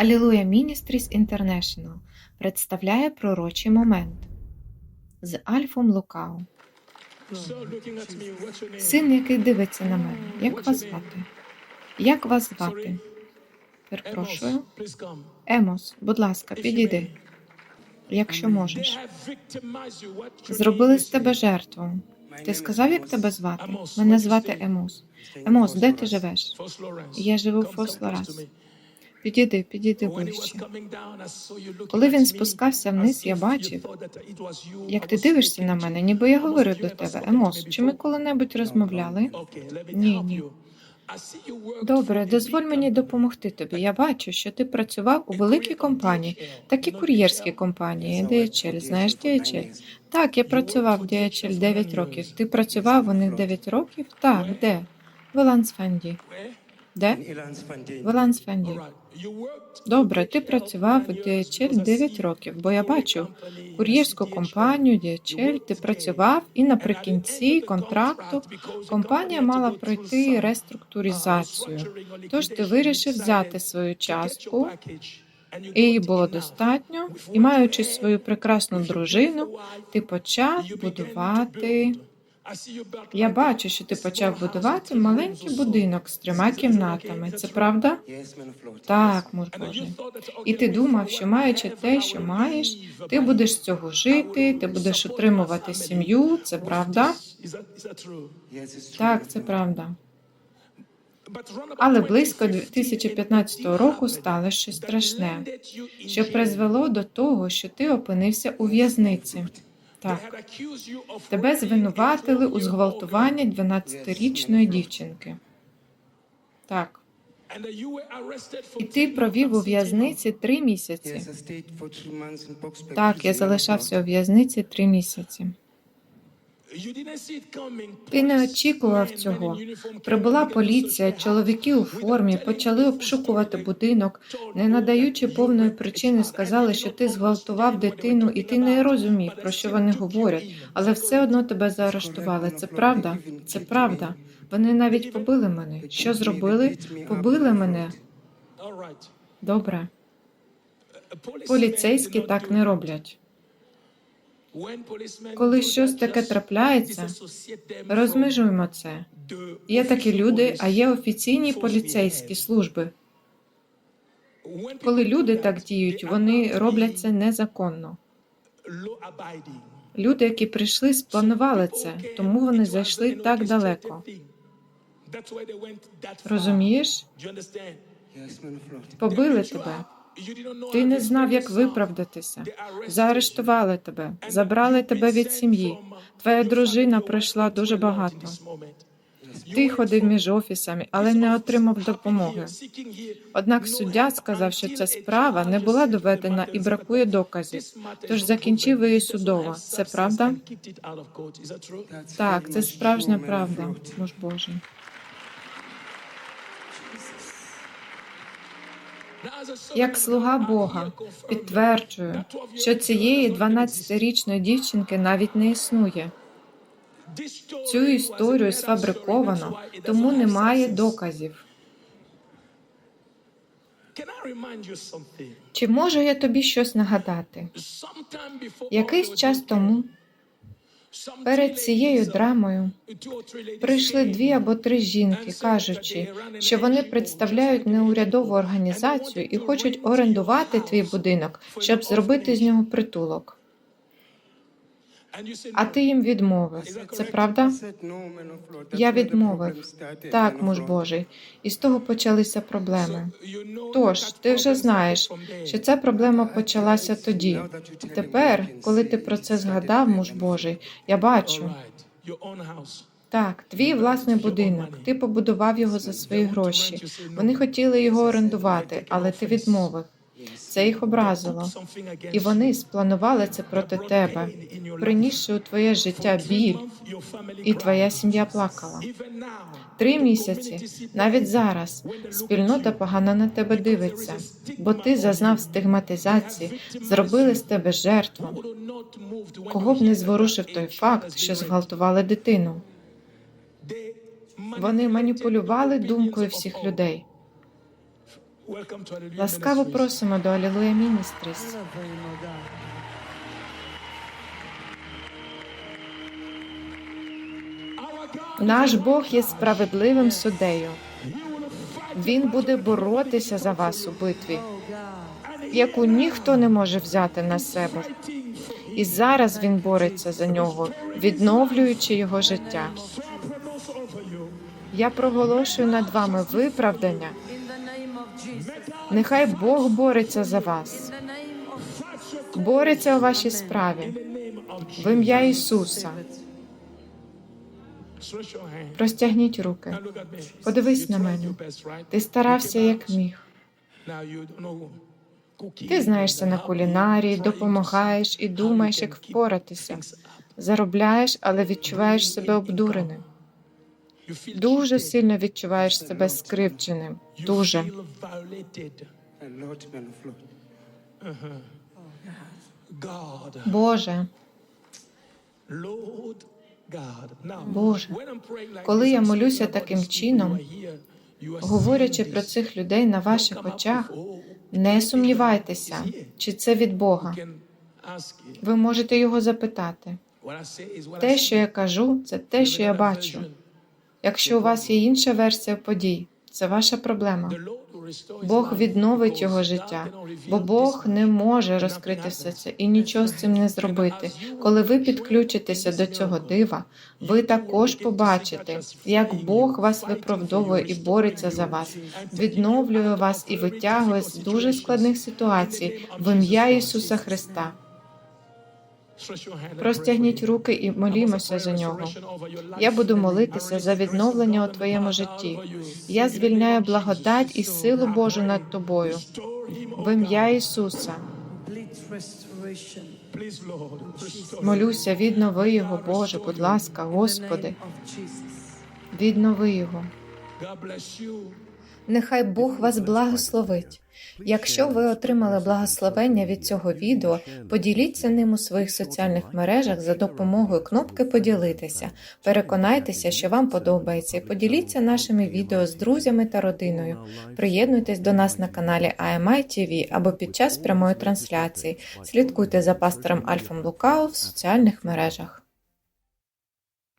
Алілуя Ministries International представляє пророчий момент з Альфом Лукау. Син, який дивиться на мене. Як вас звати? Як вас звати? Перепрошую. Емос, будь ласка, підійди, якщо можеш. Зробили з тебе жертву. Ти сказав, як тебе звати? Мене звати Емос. Емос, де ти живеш? Я живу в Фослорас. Підійди, підійди ближче. Коли він спускався вниз, я бачив, як ти дивишся на мене, ніби я говорив до тебе. Емос, чи ми коли-небудь розмовляли? Ні, ні. Добре, дозволь мені допомогти тобі. Я бачу, що ти працював у великій компанії, такі кур'єрські компанії, DHL. Знаєш DHL? Так, я працював в DHL 9 років. Ти працював у них 9 років? Так, де? В Елансфанді. Де? В Елансфанді. Добре, ти працював у DHL 9 років, бо я бачу кур'єрську компанію DHL, ти працював, і наприкінці контракту компанія мала пройти реструктуризацію. Тож ти вирішив взяти свою частку, і її було достатньо, і маючи свою прекрасну дружину, ти почав будувати. Я бачу, що ти почав будувати маленький будинок з трьома кімнатами. Це правда? Так, муж І ти думав, що маючи те, що маєш, ти будеш з цього жити, ти будеш утримувати сім'ю. Це правда? Так, це правда. Але близько 2015 року сталося щось страшне, що призвело до того, що ти опинився у в'язниці. Так, тебе звинуватили у зґвалтуванні 12-річної дівчинки. Так, і ти провів у в'язниці три місяці. Так, я залишався у в'язниці три місяці. Ти не очікував цього. Прибула поліція, чоловіки у формі почали обшукувати будинок, не надаючи повної причини, сказали, що ти зґвалтував дитину, і ти не розумів, про що вони говорять, але все одно тебе заарештували. Це правда? Це правда. Вони навіть побили мене. Що зробили? Побили мене. Добре. Поліцейські так не роблять. Коли щось таке трапляється, розмежуємо це. Є такі люди, а є офіційні поліцейські служби. Коли люди так діють, вони роблять це незаконно. Люди, які прийшли, спланували це, тому вони зайшли так далеко. Розумієш? Побили тебе. Ти не знав, як виправдатися. Заарештували тебе, забрали тебе від сім'ї. Твоя дружина пройшла дуже багато. Ти ходив між офісами, але не отримав допомоги. Однак суддя сказав, що ця справа не була доведена і бракує доказів. Тож закінчив її судово. Це правда? Так, це справжня правда, муж Божий. Як слуга Бога підтверджую, що цієї 12-річної дівчинки навіть не існує. Цю історію сфабриковано, тому немає доказів. Чи можу я тобі щось нагадати? Якийсь час тому перед цією драмою прийшли дві або три жінки, кажучи, що вони представляють неурядову організацію і хочуть орендувати твій будинок, щоб зробити з нього притулок. А ти їм відмовив. Це правда? Я відмовив. Так, муж Божий, і з того почалися проблеми. Тож, ти вже знаєш, що ця проблема почалася тоді. Тепер, коли ти про це згадав, муж Божий, я бачу. Так, твій власний будинок. Ти побудував його за свої гроші. Вони хотіли його орендувати, але ти відмовив. Це їх образило. І вони спланували це проти тебе, принісши у твоє життя біль, і твоя сім'я плакала. Три місяці, навіть зараз, спільнота погано на тебе дивиться, бо ти зазнав стигматизації, зробили з тебе жертву. Кого б не зворушив той факт, що зґвалтували дитину. Вони маніпулювали думкою всіх людей. Ласкаво просимо до Алілуя Міністріс. Наш Бог є справедливим суддею. Він буде боротися за вас у битві, яку ніхто не може взяти на себе. І зараз він бореться за нього, відновлюючи його життя. Я проголошую над вами виправдання. Нехай Бог бореться за вас, бореться у вашій справі в ім'я Ісуса. Простягніть руки. Подивись на мене. Ти старався як міг. Ти знаєшся на кулінарії, допомагаєш і думаєш, як впоратися. Заробляєш, але відчуваєш себе обдуреним. Дуже сильно відчуваєш себе скривдженим. Дуже. Боже, Боже, коли я молюся таким чином, говорячи про цих людей на ваших очах, не сумнівайтеся, чи це від Бога. Ви можете його запитати. Те, що я кажу, це те, що я бачу. Якщо у вас є інша версія подій, це ваша проблема. Бог відновить його життя, бо Бог не може розкрити все це і нічого з цим не зробити. Коли ви підключитеся до цього дива, ви також побачите, як Бог вас виправдовує і бореться за вас, відновлює вас і витягує з дуже складних ситуацій в ім'я Ісуса Христа. Простягніть руки і молімося за нього. Я буду молитися за відновлення у твоєму житті. Я звільняю благодать і силу Божу над тобою в ім'я Ісуса. Молюся, віднови його, Боже, будь ласка, Господи, віднови його. Нехай Бог вас благословить. Якщо ви отримали благословення від цього відео, поділіться ним у своїх соціальних мережах за допомогою кнопки Поділитися. Переконайтеся, що вам подобається, і поділіться нашими відео з друзями та родиною. Приєднуйтесь до нас на каналі AMI TV або під час прямої трансляції. Слідкуйте за пастором Альфом Лукао в соціальних мережах.